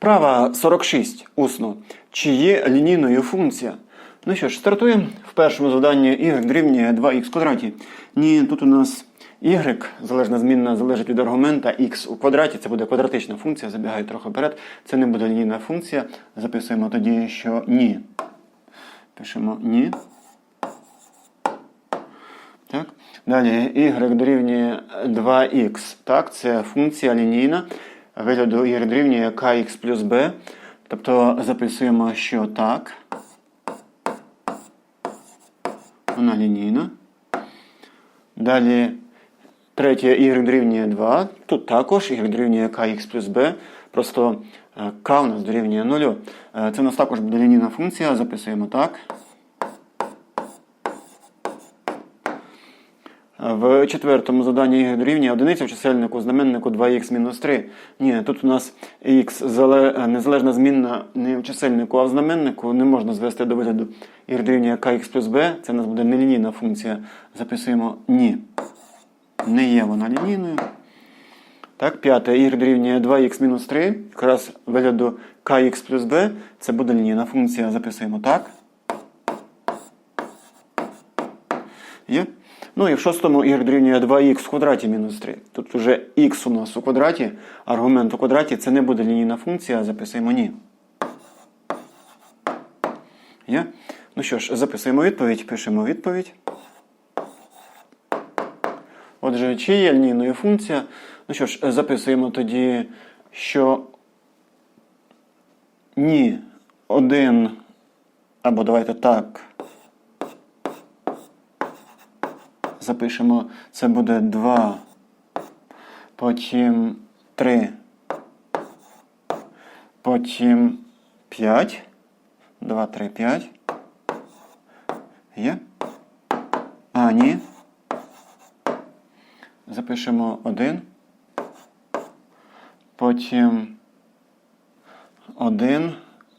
Вправа 46 усно. Чи є лінійною функція? Ну що ж, стартуємо. В першому завданні y дорівнює 2х квадраті. Ні, тут у нас y, залежна змінна, залежить від аргумента x у квадраті. Це буде квадратична функція, забігаю трохи вперед. Це не буде лінійна функція. Записуємо тоді, що ні. Пишемо ні. Так. Далі y дорівнює 2х. Так, це функція лінійна. Вигляду y дорівнює kx плюс b. Тобто записуємо, що так. Вона лінійна. Далі третє y дорівнює 2. Тут також y дорівнює kx плюс b. Просто е, k у нас дорівнює 0. Е, Це у нас також буде лінійна функція. Записуємо так. В четвертому заданні y дорівнює одиниця в чисельнику знаменнику 2х-3. Ні, тут у нас х незалежна змінна не в чисельнику, а в знаменнику не можна звести до вигляду y дорівнює kx плюс b. Це у нас буде нелінійна функція. Записуємо ні. Не є вона лінійною. Так, п'яте y дорівнює 2х-3. Якраз вигляду kx плюс b. Це буде лінійна функція. Записуємо так. Є? Ну і в шостому y дорівнює 2х в квадраті мінус 3. Тут вже х у нас у квадраті, аргумент у квадраті це не буде лінійна функція, записуємо ні. Є? Ну що ж, записуємо відповідь, пишемо відповідь. Отже, чи є лінійною функція? Ну що ж, записуємо тоді, що ні, один, або давайте так. Запишемо, це буде 2, потім 3, потім 5. 2, 3, 5. Є? А, ні. Запишемо 1. Потім 1,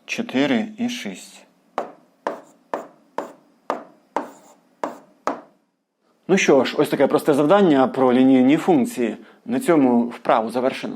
4 і 6. Ну що ж, ось таке просте завдання про лінійні функції. На цьому вправу завершено.